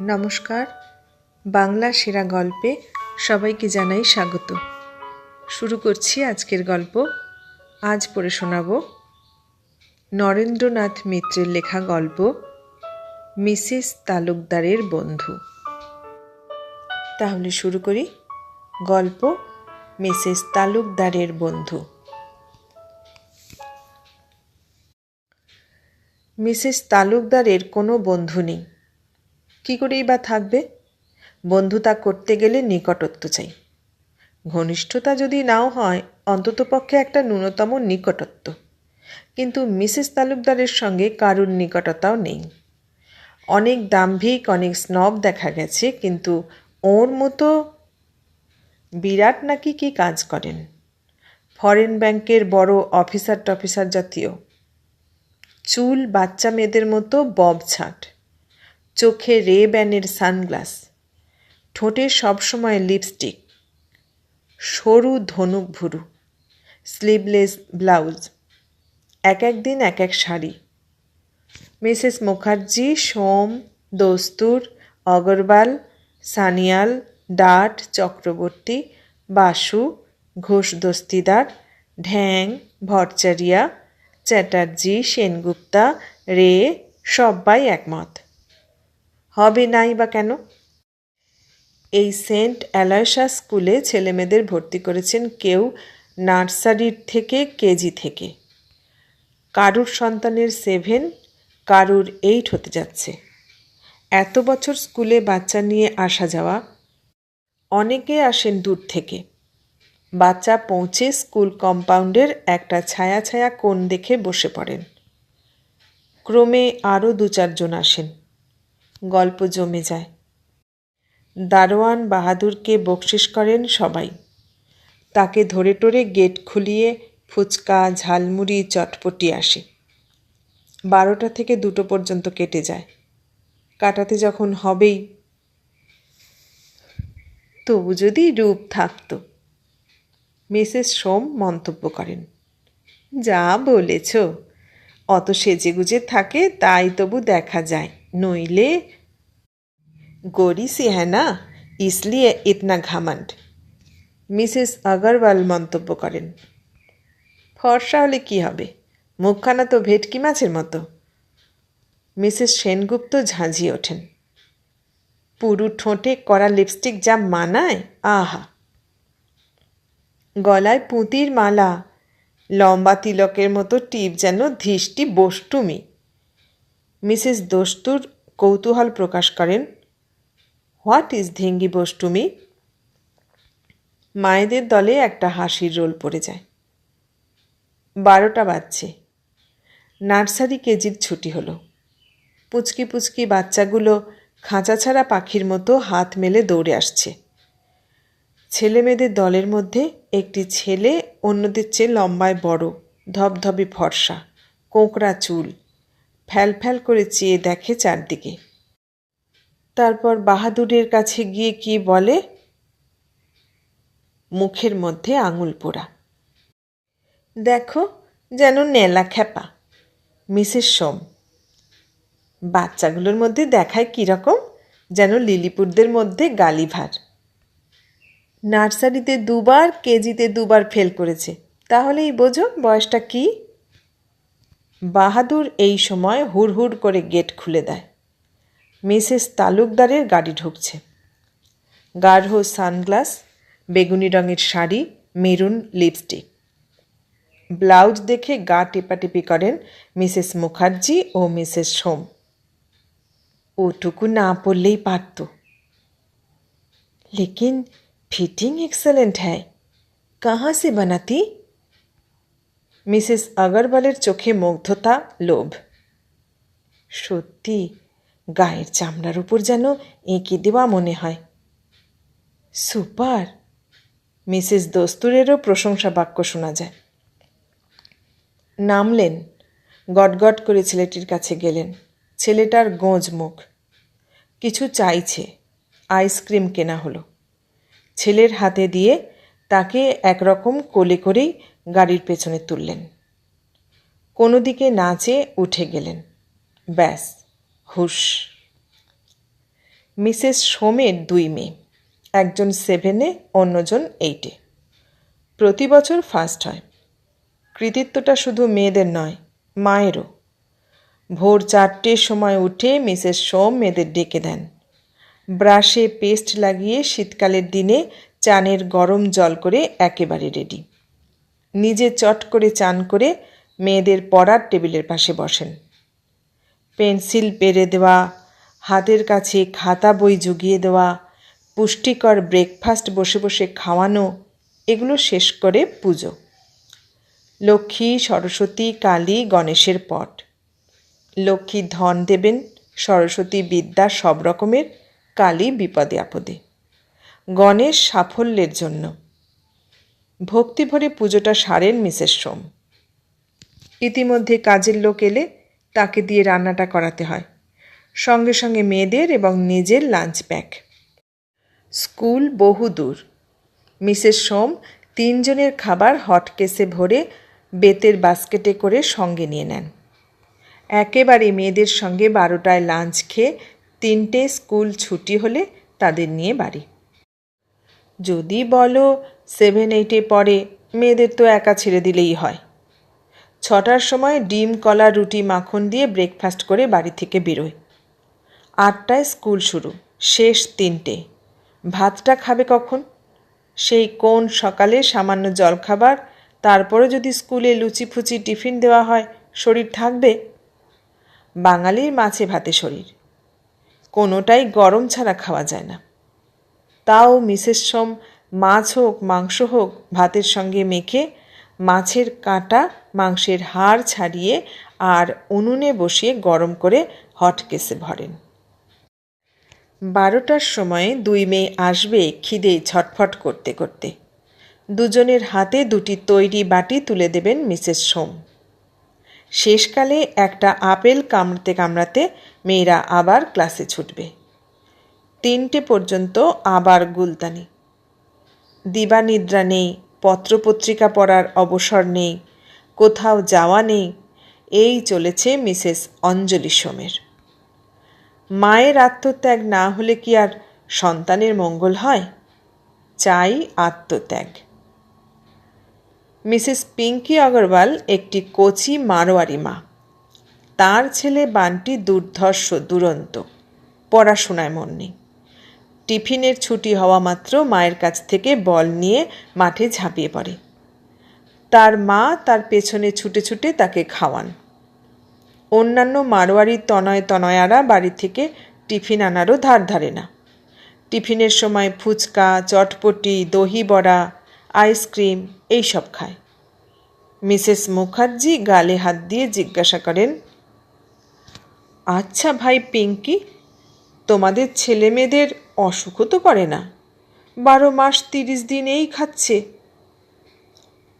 নমস্কার, বাংলা সেরা গল্পে সবাইকে জানাই স্বাগত। শুরু করছি আজকের গল্প। আজ পড়ে শোনাব নরেন্দ্রনাথ মিত্রের লেখা গল্প, মিসেস তালুকদারের বন্ধু। তাহলে শুরু করি। গল্প, মিসেস তালুকদারের বন্ধু। মিসেস তালুকদারের কোনো বন্ধু নেই। কী করেই বা থাকবে? বন্ধুতা করতে গেলে নিকটত্ব চাই। ঘনিষ্ঠতা যদি নাও হয় অন্ততপক্ষে একটা ন্যূনতম নিকটত্ব। কিন্তু মিসেস তালুকদারের সঙ্গে কারুর নিকটতাও নেই। অনেক দাম্ভিক, অনেক স্নব দেখা গেছে, কিন্তু ওর মতো বিরাট নাকি কি কাজ করেন? ফরেন ব্যাংকের বড় অফিসার টফিসার জাতীয়। চুল বাচ্চা মেয়েদের মতো বব ছাট চোখে রে ব্যানের সানগ্লাস, ঠোঁটে সবসময় লিপস্টিক, সরু ধনুক ভুরু, স্লিভলেস ব্লাউজ, এক এক দিন এক এক শাড়ি। মিসেস মুখার্জি, সোম, দস্তুর, অগরওয়াল, সানিয়াল, ডাট, চক্রবর্তী, বাসু, ঘোষ দস্তিদার, ঢ্যাং ভট্টাচারিয়া চ্যাটার্জি, সেনগুপ্তা, রে সবাই একমত। হবে নাই বা কেন? এই সেন্ট অ্যালয়সা স্কুলে ছেলেমেয়েদের ভর্তি করেছেন কেউ নার্সারির থেকে, কেজি থেকে। কারুর সন্তানের সেভেন, কারুর এইট হতে যাচ্ছে। এত বছর স্কুলে বাচ্চা নিয়ে আসা যাওয়া, অনেকে আসেন দূর থেকে। বাচ্চা পৌঁছে স্কুল কম্পাউন্ডের একটা ছায়া ছায়া কোণ দেখে বসে পড়েন। ক্রমে আরও দু চারজন আসেন। গল্প জমে যায়। দারোয়ান বাহাদুরকে বকশিস করেন সবাই। তাকে ধরে টরে গেট খুলিয়ে ফুচকা, ঝালমুড়ি চটপটি আসে। বারোটা থেকে দুটো পর্যন্ত কেটে যায়। কাটাতে যখন হবেই। তবু যদি রূপ থাকত। মিসেস সোম মন্তব্য করেন, যা বলেছ, অত সেজেগুজে থাকে, তাই তবু দেখা যায়, নইলে गोरी सी है ना इसलिए इतना घमंड মিসেস আগরওয়াল মন্তব্য করেন ফর্সা হলে কি হবে মুখখানা তো ভেটকি মাছের মতো মিসেস সেনগুপ্ত ঝাঁঝিয়ে ওঠেন পুরু ঠোঁটে করা লিপস্টিক যা মানায় আহা গলায় পুঁতির মালা লম্বা তিলকের মতো টিপ যেন ধীষ্টি বষ্টুমি মিসেস দস্তুর কৌতূহল প্রকাশ করেন হোয়াট ইজ ধেঙ্গি বষ্টুমি মায়েদের দলে একটা হাসির রোল পড়ে যায়। বারোটা বাজছে। নার্সারি কেজির ছুটি হলো। পুচকি পুচকি বাচ্চাগুলো খাঁচা ছাড়া পাখির মতো হাত মেলে দৌড়ে আসছে। ছেলে মেয়েদের দলের মধ্যে একটি ছেলে অন্যদের চেয়ে লম্বায় বড়, ধবধবে ফর্সা, কোঁকড়া চুল, ফ্যাল ফ্যাল করে চেয়ে দেখে চারদিকে। তারপর বাহাদুরের কাছে গিয়ে কি বলে? মুখের মধ্যে আঙুল পোড়া। দেখো যেন নেলা খ্যাপা। মিসেস সোম, বাচ্চাগুলোর মধ্যে দেখায় কীরকম যেন লিলিপুরদের মধ্যে গালিভার নার্সারিতে দুবার, কেজিতে দুবার ফেল করেছে। তাহলেই বোঝো বয়সটা কি? বাহাদুর এই সময় হুড় হুড় করে গেট খুলে দেয়। মিসেস তালুকদারের গাড়ি ঢুকছে। গাঢ় সানগ্লাস, বেগুনি রঙের শাড়ি, মেরুন লিপস্টিক। ব্লাউজ দেখে গা টেপাটেপি করেন মিসেস মুখার্জি ও মিসেস সোম। ওটুকু না পড়লেই পারত। লেকিন ফিটিং এক্সেলেন্ট হ্যায়। কাহা সে বানাতি? মিসেস আগরওয়ালের চোখে মুগ্ধতা, লোভ। সত্যি গায়ের চামড়ার উপর যেন এঁকে দেওয়া মনে হয়। সুপার! মিসেস দস্তুরেরও প্রশংসা বাক্য শোনা যায়। নামলেন। গটগট করে ছেলেটির কাছে গেলেন। ছেলেটার গোঁজ মুখ। কিছু চাইছে। আইসক্রিম কেনা হলো। ছেলের হাতে দিয়ে তাকে একরকম কোলে করেই গাড়ির পেছনে তুললেন। কোনো দিকে নাচে উঠে গেলেন। ব্যাস। হুশ। মিসেস সোমের দুই মেয়ে, একজন সেভেনে অন্যজন এইটে প্রতি বছর ফার্স্ট হয়। কৃতিত্বটা শুধু মেয়েদের নয়, মায়েরও। ভোর চারটের সময় উঠে মিসেস সোম মেয়েদের ডেকে দেন। ব্রাশে পেস্ট লাগিয়ে শীতকালের দিনে চানের গরম জল করে একেবারে রেডি নিজে চট করে চান করে মেয়েদের পড়ার টেবিলের পাশে বসেন। পেন্সিল পেরে দেওয়া, হাতের কাছে খাতা বই জুগিয়ে দেওয়া, পুষ্টিকর ব্রেকফাস্ট বসে বসে খাওয়ানো, এগুলো শেষ করে পুজো। লক্ষ্মী, সরস্বতী, কালী, গণেশের পট। লক্ষ্মী ধন দেবেন, সরস্বতী বিদ্যা সব রকমের, কালী বিপদে আপদে। গণেশ সাফল্যের জন্য। ভক্তি ভরে পুজোটা সারেন মিসেস সোম। ইতিমধ্যে কাজের লোক এলে তাকে দিয়ে রান্নাটা করাতে হয়। সঙ্গে সঙ্গে মেয়েদের এবং নিজের লাঞ্চ প্যাক স্কুল বহু দূর। মিসেস সোম তিনজনের খাবার হটকেসে ভরে বেতের বাস্কেটে করে সঙ্গে নিয়ে নেন। একেবারে মেয়েদের সঙ্গে বারোটায় লাঞ্চ খেয়ে তিনটে স্কুল ছুটি হলে তাদের নিয়ে বাড়ি। যদি বলো সেভেন এইটে পড়ে, মেয়েদের তো একা ছেড়ে দিলেই হয়। ছটার সময় ডিম, কলা, রুটি, মাখন দিয়ে ব্রেকফাস্ট করে বাড়ি থেকে বেরোয় আটটায় স্কুল শুরু, শেষ তিনটে। ভাতটা খাবে কখন? সেই কোন সকালে সামান্য জলখাবার, তারপরে যদি স্কুলে লুচি ফুচি টিফিন দেওয়া হয়, শরীর থাকবে? বাঙালির মাছে ভাতে শরীর। কোনোটাই গরম ছাড়া খাওয়া যায় না। তাও মিসেস সোম, মাছ হোক, মাংস হোক, ভাতের সঙ্গে মেখে মাছের কাঁটা, মাংসের হাড় ছাড়িয়ে আর উনুনে বসিয়ে গরম করে হটকেসে ভরেন। বারোটার সময়ে দুই মেয়ে আসবে খিদে ছটফট করতে করতে। দুজনের হাতে দুটি তৈরি বাটি তুলে দেবেন মিসেস সোম। শেষকালে একটা আপেল কামড়াতে কামড়াতে মেয়েরা আবার ক্লাসে ছুটবে। তিনটে পর্যন্ত আবার গুলতানি। দিবানিদ্রা নেই পত্রপত্রিকা পড়ার অবসর নেই, কোথাও যাওয়া নেই, এই চলেছে মিসেস অঞ্জলি সোমের। মায়ের আত্মত্যাগ না হলে কি আর সন্তানের মঙ্গল হয়? চাই আত্মত্যাগ। মিসেস পিঙ্কি অগরওয়াল একটি কোচি মারোয়ারি মা। তার ছেলে বানটি দুর্ধর্ষ, দুরন্ত, পড়াশোনায় মন নেই। টিফিনের ছুটি হওয়া মাত্র মায়ের কাছ থেকে বল নিয়ে মাঠে ঝাঁপিয়ে পড়ে। তার মা তার পেছনে ছুটে ছুটে তাকে খাওয়ান। অন্যান্য মারোয়ারি তনয় তনয়ারা বাড়ি থেকে টিফিন আনারও ধার ধারে না। টিফিনের সময় ফুচকা, চটপটি, দহি বড়া, আইসক্রিম এইসব খায়। মিসেস মুখার্জি গালে হাত দিয়ে জিজ্ঞাসা করেন আচ্ছা ভাই পিঙ্কি, তোমাদের ছেলে মেয়েদের অসুখও তো করে না। বারো মাস তিরিশ দিন এই খাচ্ছে।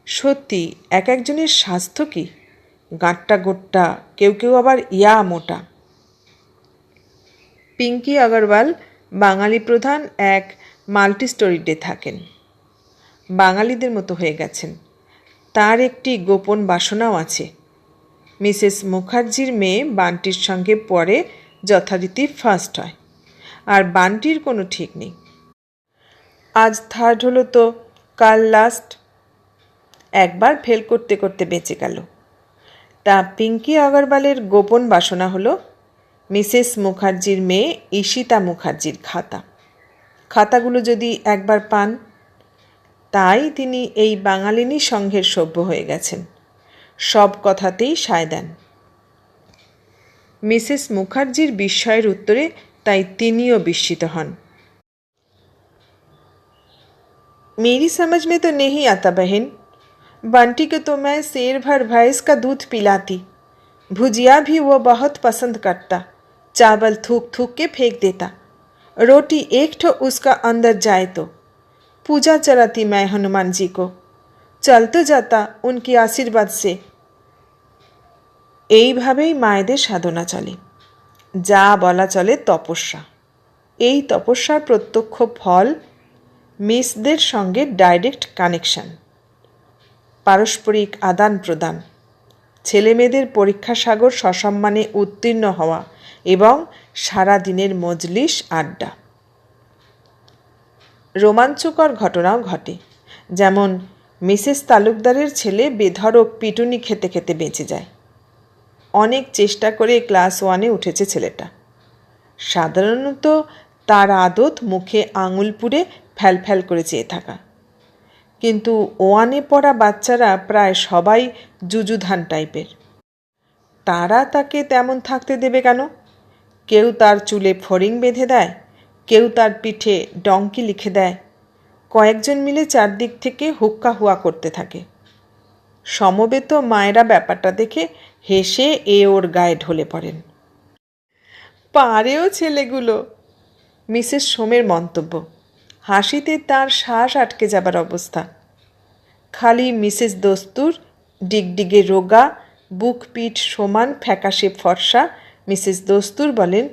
সত্যি, এক একজনের স্বাস্থ্য কি? গাঁটটা গোট্টা, কেউ কেউ আবার ইয়া মোটা। পিঙ্কি আগরওয়াল, বাঙালি প্রধান এক মাল্টি স্টোরিডে থাকেন। বাঙালিদের মতো হয়ে গেছেন। তার একটি গোপন বাসনাও আছে। মিসেস মুখার্জির মেয়ে বান্টির সঙ্গে পরে যথারীতি ফার্স্ট হয়। আর বান্টির কোনো ঠিক নেই। আজ থার্ড হলো তো, কাল লাস্ট একবার ফেল করতে করতে বেঁচে গেল। তা পিঙ্কি আগরওয়ালের গোপন বাসনা হলো, মিসেস মুখার্জির মেয়ে ঈশিতা মুখার্জির খাতা। খাতাগুলো যদি একবার পান, তাই তিনি এই বাঙালিনী সংঘের সভ্য হয়ে গেছেন। সব কথাতেই সায় দেন। মিসেস মুখার্জির বিস্ময়ের উত্তরে তাই তিনিও বিস্মিত হন मेरी समझ में तो नहीं आता बहन बंटी को तो मैं शेर भर भैंस का दूध पिलाती भुजिया भी वो बहुत पसंद करता चावल थूक थूक के फेंक देता रोटी एक ठो उसका अंदर जाए तो पूजा चलाती मैं हनुमान जी को चल तो जाता उनकी आशीर्वाद से এইভাবেই মায়েদের সাধনা চলে যা বলা চলে তপস্যা। এই তপস্যার প্রত্যক্ষ ফল মিসদের সঙ্গে ডাইরেক্ট কানেকশন। পারস্পরিক আদান প্রদান। ছেলেমেয়েদের পরীক্ষা সাগর সসম্মানে উত্তীর্ণ হওয়া এবং সারা দিনের মজলিস আড্ডা। রোমাঞ্চকর ঘটনাও ঘটে, যেমন মিসেস তালুকদারের ছেলে বেধড়ক পিটুনি খেতে খেতে বেঁচে যায়। অনেক চেষ্টা করে ক্লাস ওয়ানে উঠেছে ছেলেটা। সাধারণত তার আদত মুখে আঙুল পুড়ে ফ্যাল ফ্যাল করে চেয়ে থাকা। কিন্তু ওয়ানে পড়া বাচ্চারা প্রায় সবাই জুজুধান টাইপের। তারা তাকে তেমন থাকতে দেবে কেন? কেউ তার চুলে ফড়িং বেঁধে দেয়, কেউ তার পিঠে ডঙ্কি লিখে দেয়। কয়েকজন মিলে চারদিক থেকে হুক্কা হুয়া করতে থাকে। সমবেত মায়েরা ব্যাপারটা দেখে হেসে এ ওর গায়ে ঢলে পড়েন। পারেও ছেলেগুলো, মিসেস সোমের মন্তব্য। হাসিতে তার শ্বাস আটকে যাবার অবস্থা। খালি মিসেস দস্তুর, ডিগডিগে রোগা, বুক পিঠ সমান, ফ্যাকাশে ফর্সা, মিসেস দস্তুর বলেন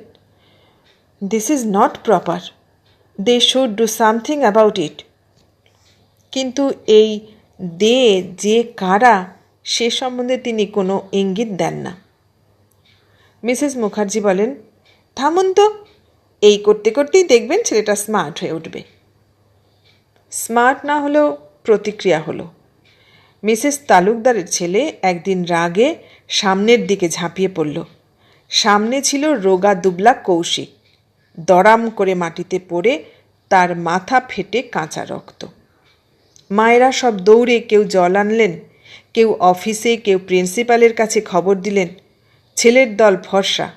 this is not proper they should do something about it কিন্তু এই দে যে কারা সে সম্বন্ধে তিনি কোনো ইঙ্গিত দেন না। মিসেস মুখার্জি বলেন, থামুন তো, এই করতে করতেই দেখবেন ছেলেটা স্মার্ট হয়ে উঠবে। স্মার্ট না হলেও প্রতিক্রিয়া হলো। মিসেস তালুকদারের ছেলে একদিন রাগে সামনের দিকে ঝাঁপিয়ে পড়ল। সামনে ছিল রোগা দুবলা কৌশিক। দরাম করে মাটিতে পড়ে তার মাথা ফেটে কাঁচা রক্ত। মায়েরা সব দৌড়ে কেউ জল আনলেন কেউ অফিসে, কেউ প্রিন্সিপালের কাছে খবর দিলেন, ছেলের দল ফর্সা।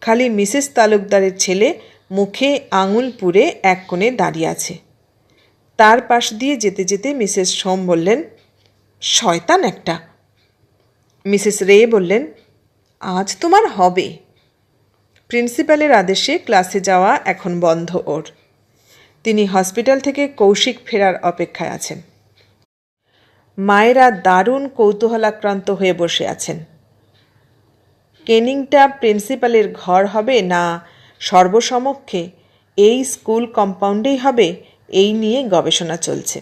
খালি মিসেস তালুকদারের ছেলে মুখে আঙুল পুড়ে এক কোণে দাঁড়িয়ে আছে। তার পাশ দিয়ে যেতে যেতে মিসেস সোম বললেন, শয়তান একটা। মিসেস রে বললেন, আজ তোমার হবে। প্রিন্সিপালের আদেশে ক্লাসে যাওয়া এখন বন্ধ ওর। তিনি হসপিটাল থেকে কৌশিক ফেরার অপেক্ষায় আছেন। মায়েরা দারুণ কৌতূহলাক্রান্ত হয়ে বসে আছেন। কেনিংটা প্রিন্সিপালের ঘর হবে না সর্বসমক্ষে এই স্কুল কম্পাউন্ডেই হবে এই নিয়ে গবেষণা চলছে।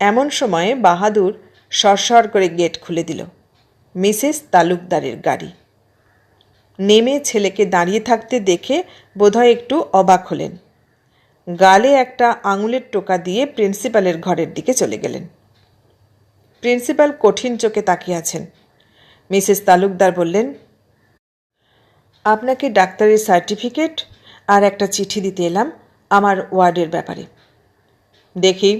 এমন সময়ে বাহাদুর সরসর করে গেট খুলে দিল। মিসেস তালুকদারের গাড়ি। নেমে ছেলেকে দাঁড়িয়ে থাকতে দেখে বোধহয় একটু অবাক হলেন। গালে একটা আঙুলের টোকা দিয়ে প্রিন্সিপালের ঘরের দিকে চলে গেলেন। প্রিন্সিপাল কঠিন চোখে তাকিয়ে আছেন। মিসেস তালুকদার বললেন, আপনাকে ডাক্তারের সার্টিফিকেট আর একটা চিঠি দিতে এলাম আমার ওয়ার্ডের ব্যাপারে। দেখি।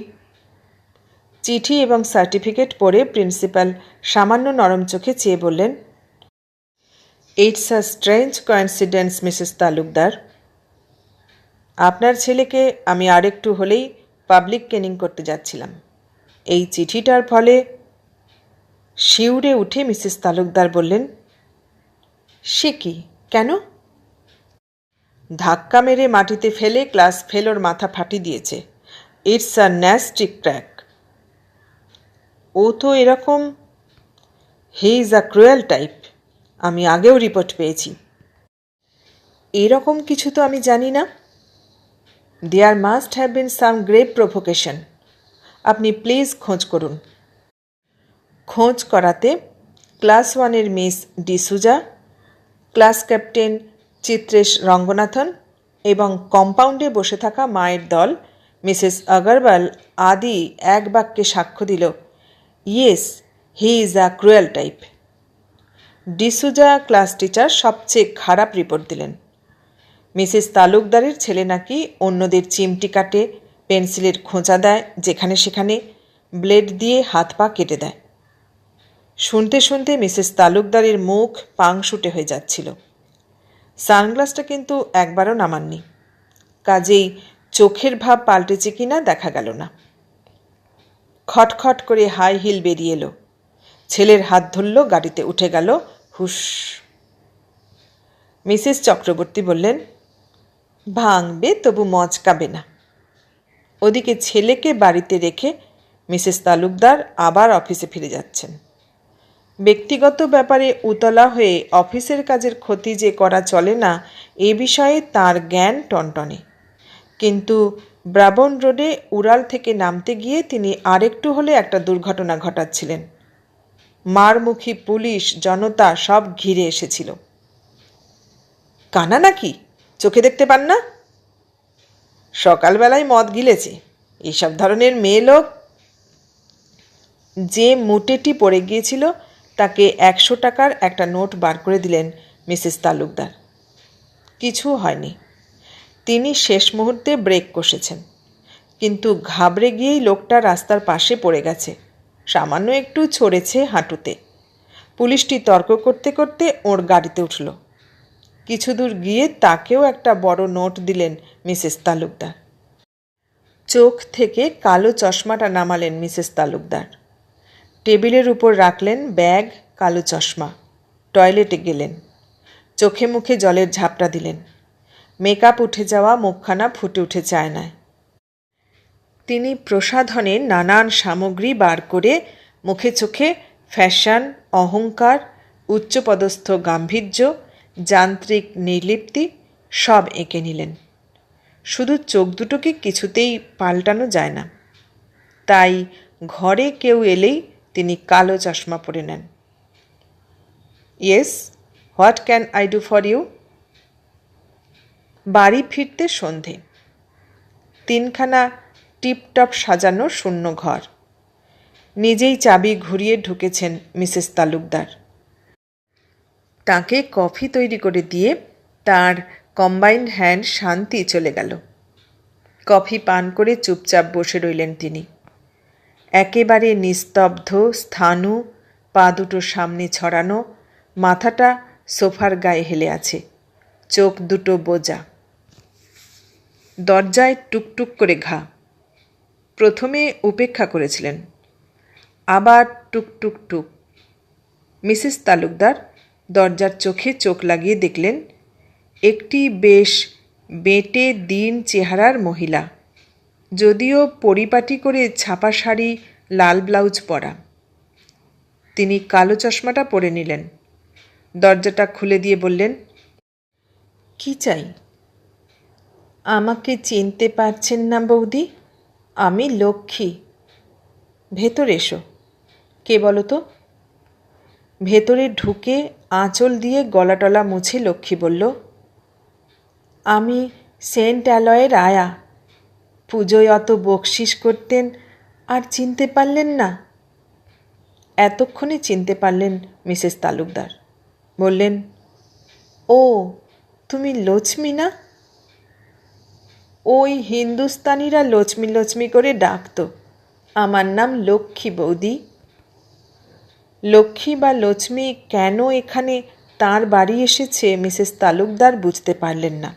চিঠি এবং সার্টিফিকেট পড়ে প্রিন্সিপাল সামান্য নরম চোখে চেয়ে বললেন it's a strange coincidence Mrs Talukdar. আপনার ছেলেকে আমি আরেকটু হলেই পাবলিক কেনিং করতে যাচ্ছিলাম। এই চিঠিটার ফলে শিউরে উঠে মিসেস তালুকদার বললেন, সে কি? কেন? ধাক্কা মেরে মাটিতে ফেলে ক্লাস ফেলোর মাথা ফাটি দিয়েছে। It's a nasty crack. ও তো এরকম, he is a cruel type, আমি আগেও রিপোর্ট পেয়েছি। এরকম কিছু তো আমি জানি না। There must have been some grave provocation. আপনি প্লিজ খোঁজ করুন। খোঁজ করাতে ক্লাস ওয়ানের Miss D'Souza, class captain Chitresh Ranganathan এবং কম্পাউন্ডে বসে থাকা মায়ের দল মিসেস আগরওয়াল আদি এক বাক্যে সাক্ষ্য দিল, yes, he is a cruel type. D'Souza class teacher সবচেয়ে খারাপ রিপোর্ট দিলেন। মিসেস তালুকদারের ছেলে নাকি অন্যদের চিমটি কাটে পেন্সিলের খোঁচা দেয়, যেখানে সেখানে ব্লেড দিয়ে হাত পা কেটে দেয়। শুনতে শুনতে মিসেস তালুকদারের মুখ পাংশুটে হয়ে যাচ্ছিল। সানগ্লাসটা কিন্তু একবারও নামাননি। কাজেই চোখের ভাব পাল্টেছে কিনা দেখা গেল না। খটখট করে হাই হিল বেরিয়ে এলো। ছেলের হাত ধরল, গাড়িতে উঠে গেল হুস মিসেস চক্রবর্তী বললেন, ভাঙবে, তবু মচকাবে না। ওদিকে ছেলেকে বাড়িতে রেখে মিসেস তালুকদার আবার অফিসে ফিরে যাচ্ছেন। ব্যক্তিগত ব্যাপারে উতলা হয়ে অফিসের কাজের ক্ষতি যে করা চলে না, এ বিষয়ে তার জ্ঞান টনটনে। কিন্তু ব্রাবন রোডে উড়াল থেকে নামতে গিয়ে তিনি আরেকটু হলে একটা দুর্ঘটনা ঘটাচ্ছিলেন। মারমুখী পুলিশ, জনতা সব ঘিরে এসেছিল। কানা নাকি? চোখে দেখতে পান না? সকালবেলায় মদ গিলেছে। এইসব ধরনের মেয়ে লোক যে মুটেটি পড়ে গিয়েছিল, তাকে একশো টাকার একটা নোট বার করে দিলেন মিসেস তালুকদার। কিছু হয়নি। তিনি শেষ মুহূর্তে ব্রেক কষেছেন। কিন্তু ঘাবড়ে গিয়েই লোকটা রাস্তার পাশে পড়ে গেছে। সামান্য একটু ছড়েছে হাঁটুতে। পুলিশটি তর্ক করতে করতে ওর গাড়িতে উঠল। কিছু দূর গিয়ে তাকেও একটা বড় নোট দিলেন মিসেস তালুকদার। চোখ থেকে কালো চশমাটা নামালেন মিসেস তালুকদার। টেবিলের উপর রাখলেন ব্যাগ, কালো চশমা। টয়লেটে গেলেন। চোখে মুখে জলের ঝাপটা দিলেন। মেকআপ উঠে যাওয়া মুখখানা ফুটে উঠেছে আয়নায় তিনি প্রসাধনে নানান সামগ্রী বার করে মুখে চোখে ফ্যাশন, অহংকার, উচ্চপদস্থ গাম্ভীর্য যান্ত্রিক নির্লিপ্তি সব এঁকে নিলেন। শুধু চোখ দুটোকে কিছুতেই পাল্টানো যায় না। তাই ঘরে কেউ এলেই তিনি কালো চশমা পরে নেন। Yes, what can I do for you? বাড়ি ফিরতে সন্ধে। তিনখানা টিপটপ সাজানো শূন্য ঘর। নিজেই চাবি ঘুরিয়ে ঢুকেছেন মিসেস তালুকদার। তাকে কফি তৈরি করে দিয়ে তার কম্বাইন্ড হ্যান্ড শান্তি চলে গেল। কফি পান করে চুপচাপ বসে রইলেন তিনি। একেবারে নিস্তব্ধ, স্থানু, পা দুটো সামনে ছড়ানো, মাথাটা সোফার গায়ে হেলে আছে, চোখ দুটো বোজা। দরজায় টুকটুক করে ঘা। প্রথমে উপেক্ষা করেছিলেন। আবার টুকটুক টুক। মিসেস তালুকদার দরজার চোখে চোখ লাগিয়ে দেখলেন, একটি বেশ বেঁটে দিন চেহারার মহিলা, যদিও পরিপাটি করে ছাপা শাড়ি, লাল ব্লাউজ পরা। তিনি কালো চশমাটা পরে নিলেন। দরজাটা খুলে দিয়ে বললেন, কি চাই? আমাকে চিনতে পারছেন না বৌদি? আমি লক্ষ্মী। ভেতর এসো। কে বলো তো? ভেতরে ঢুকে আঁচল দিয়ে গলাটলা মুছে লক্ষ্মী বলল, আমি সেন্ট অ্যালয়ের আয়া। পুজোয় অত বকশিস করতেন আর চিনতে পারলেন না? এতক্ষণে চিনতে পারলেন, মিসেস তালুকদার। বললেন, ও, তুমি লক্ষ্মী না? ওই হিন্দুস্তানিরা লক্ষ্মী লক্ষ্মী করে ডাকত। আমার নাম লক্ষ্মী বৌদি। লক্ষ্মী বা লক্ষ্মী কেন এখানে তার বাড়ি এসেছে মিসেস তালুকদার বুঝতে পারলেন না।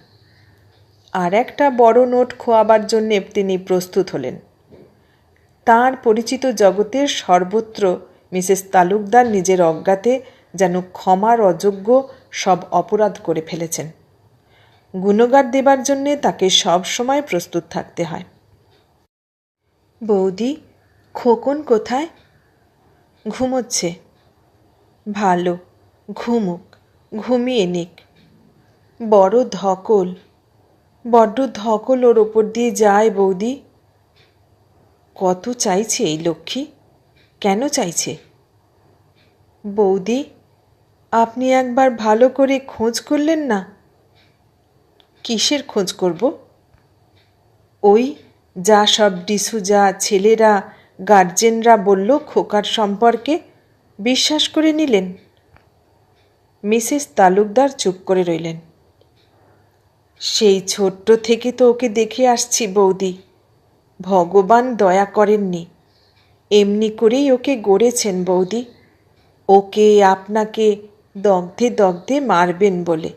আর একটা বড় নোট খোয়াবার জন্যে তিনি প্রস্তুত হলেন। তার পরিচিত জগতের সর্বত্র মিসেস তালুকদার নিজের অজ্ঞাতে যেন ক্ষমার অযোগ্য সব অপরাধ করে ফেলেছেন। গুণগার দেবার জন্যে তাকে সব সময় প্রস্তুত থাকতে হয়। বৌদি, খোকন কোথায়? ঘুমোচ্ছে। ভালো, ঘুমুক, ঘুমিয়ে নিক। বড় ধকল, বড্ড ধকল ওর ওপর দিয়ে যায় বৌদি। কত চাইছে এই লক্ষ্মী? কেন চাইছে? বৌদি, আপনি একবার ভালো করে খোঁজ করলেন না? কিসের খোঁজ করব? ওই যা সব ডিসুজা ছেলেরা গার্জেনরা বলল, খোকার সম্পর্কে বিশ্বাস করে নিলেন। মিসেস তালুকদার চুপ করে রইলেন। সেই ছোট্ট থেকে তো ওকে দেখে আসছি বৌদি। ভগবান দয়া করেননি। এমনি করেই ওকে গড়েছেন বৌদি। ওকে আপনাকে দগ্ধে দগ্ধে মারবেন বলে।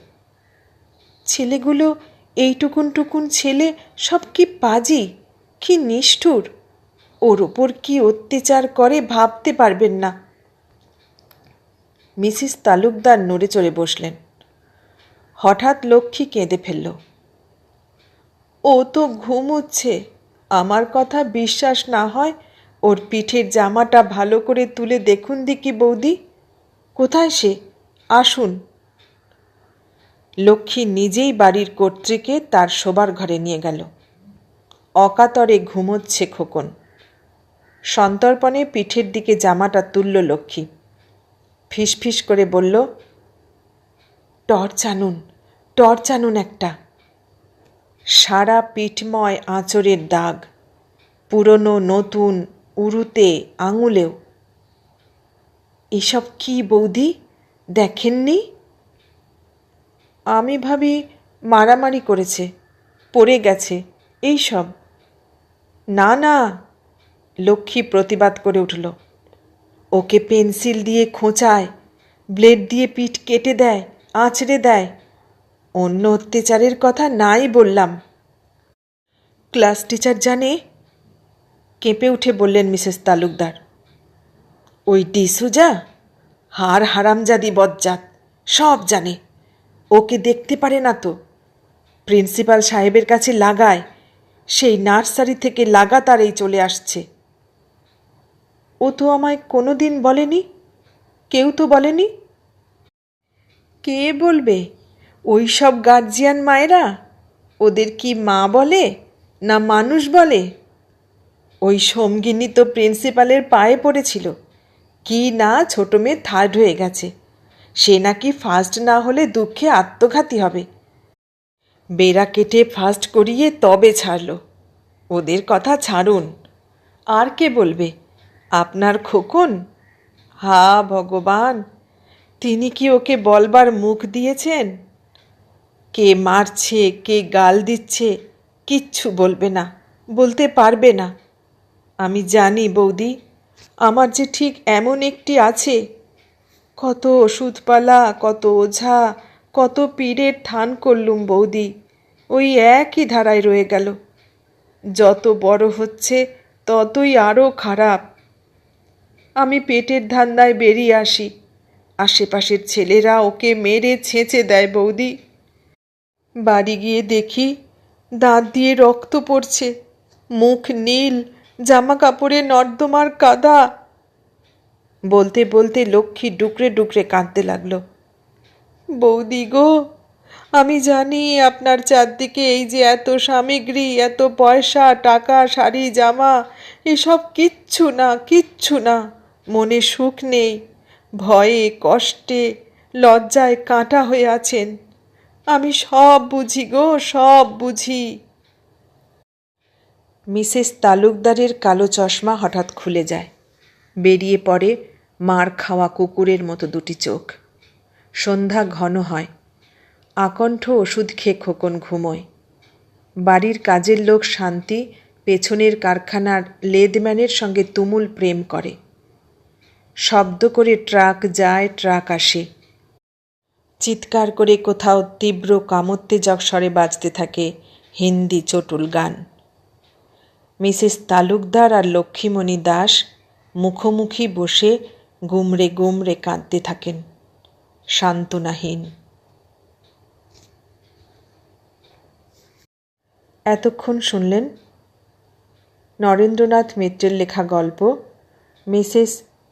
ছেলেগুলো এইটুকুন টুকুন ছেলে সব কি পাজি, কি নিষ্ঠুর? ওর ওপর কি অত্যাচার করে ভাবতে পারবেন না। মিসেস তালুকদার নড়ে চড়ে বসলেন। হঠাৎ লক্ষ্মী কেঁদে ফেলল। ও তো ঘুমোচ্ছে, আমার কথা বিশ্বাস না হয় ওর পিঠের জামাটা ভালো করে তুলে দেখুন দিকি বৌদি। কোথায় সে? আসুন। লক্ষ্মী নিজেই বাড়ির কর্ত্রীকে তার শোবার ঘরে নিয়ে গেল। অকাতরে ঘুমোচ্ছে খোকন। সন্তর্পণে পিঠের দিকে জামাটা তুলল লক্ষ্মী। ফিসফিস করে বলল, টর্চ আনুন টর্চ আনুন একটা। সারা পিঠময় আঁচড়ের দাগ, পুরনো নতুন উরুতে আঙুলেও। এসব কি বৌদি, দেখেননি? আমি ভাবি মারামারি করেছে, পড়ে গেছে, এই সব। না না লক্ষ্মী প্রতিবাদ করে উঠল। ওকে পেন্সিল দিয়ে খোঁচায়, ব্লেড দিয়ে পিঠ কেটে দেয়, আঁচড়ে দেয়। অন্য অত্যাচারের কথা নাই বললাম। ক্লাস টিচার জানে? কেঁপে উঠে বললেন মিসেস তালুকদার। ওই ডিসুজা? হার হারামজাদি বজ্জাত, সব জানে। ওকে দেখতে পারে না তো। প্রিন্সিপাল সাহেবের কাছে লাগায়, সেই নার্সারি থেকে লাগাতারেই চলে আসছে। ও তো আমায় কোনো দিন বলেনি? কেউ তো বলেনি? কে বলবে? ওই সব গার্জিয়ান মায়েরা? ওদের কি মা বলে না মানুষ বলে? ওই সোমগিনী তো প্রিন্সিপালের পায়ে পড়েছিল। কি না ছোট মেয়ে থার্ড হয়ে গেছে। সে নাকি ফার্স্ট না হলে দুঃখে আত্মঘাতী হবে। বেড়া কেটে ফার্স্ট করিয়ে তবে ছাড়ল। ওদের কথা ছাড়ুন। আর কে বলবে? আপনার খোকন? হা, ভগবান। তিনি কি ওকে বলবার মুখ দিয়েছেন? কে মারছে, কে গাল দিচ্ছে, কিচ্ছু বলবে না, বলতে পারবে না। আমি জানি বৌদি, আমার যে ঠিক এমন একটি আছে। কত ওষুধপালা, কত ওঝা, কত পীরের থান করলুম বৌদি, ওই একই ধারায় রয়ে গেল। যত বড় হচ্ছে, ততই আরও খারাপ। আমি পেটের ধান্দায় বেরিয়ে আসি। আশেপাশের ছেলেরা ওকে মেরে ছেঁচে দেয় বৌদি। বাড়ি গিয়ে দেখি দাঁত দিয়ে রক্ত পড়ছে। মুখ নীল জামা কাপড়ে নর্দমার কাদা। বলতে বলতে লক্ষ্মী ডুকরে ডুকরে কাঁদতে লাগল। বৌদি গো, আমি জানি আপনার চারদিকে এই যে এত সামগ্রী, এত পয়সা, টাকা, শাড়ি, জামা, এসব কিচ্ছু না কিচ্ছু না। মনে সুখ নেই, ভয়ে, কষ্টে, লজ্জায় কাঁটা হয়ে আছেন। আমি সব বুঝি গো, সব বুঝি। মিসেস তালুকদারের কালো চশমা হঠাৎ খুলে যায়। বেরিয়ে পড়ে মার খাওয়া কুকুরের মতো দুটি চোখ। সন্ধ্যা ঘন হয়। আকণ্ঠ ওষুধ খেয়ে খোকন ঘুমোয়। বাড়ির কাজের লোক শান্তি, পেছনের কারখানার লেদম্যানের সঙ্গে তুমুল প্রেম করে। শব্দ করে ট্রাক যায়, ট্রাক আসে। চিৎকার করে কোথাও তীব্র কামোত্তেজক স্বরে বাজতে থাকে হিন্দি চটুল গান। মিসেস তালুকদার আর লক্ষ্মীমণি দাস মুখোমুখি বসে গুমরে গুমরে কাঁদতে থাকেন। সান্ত্বনাহীন। এতক্ষণ শুনলেন নরেন্দ্রনাথ মিত্রের লেখা গল্প, মিসেস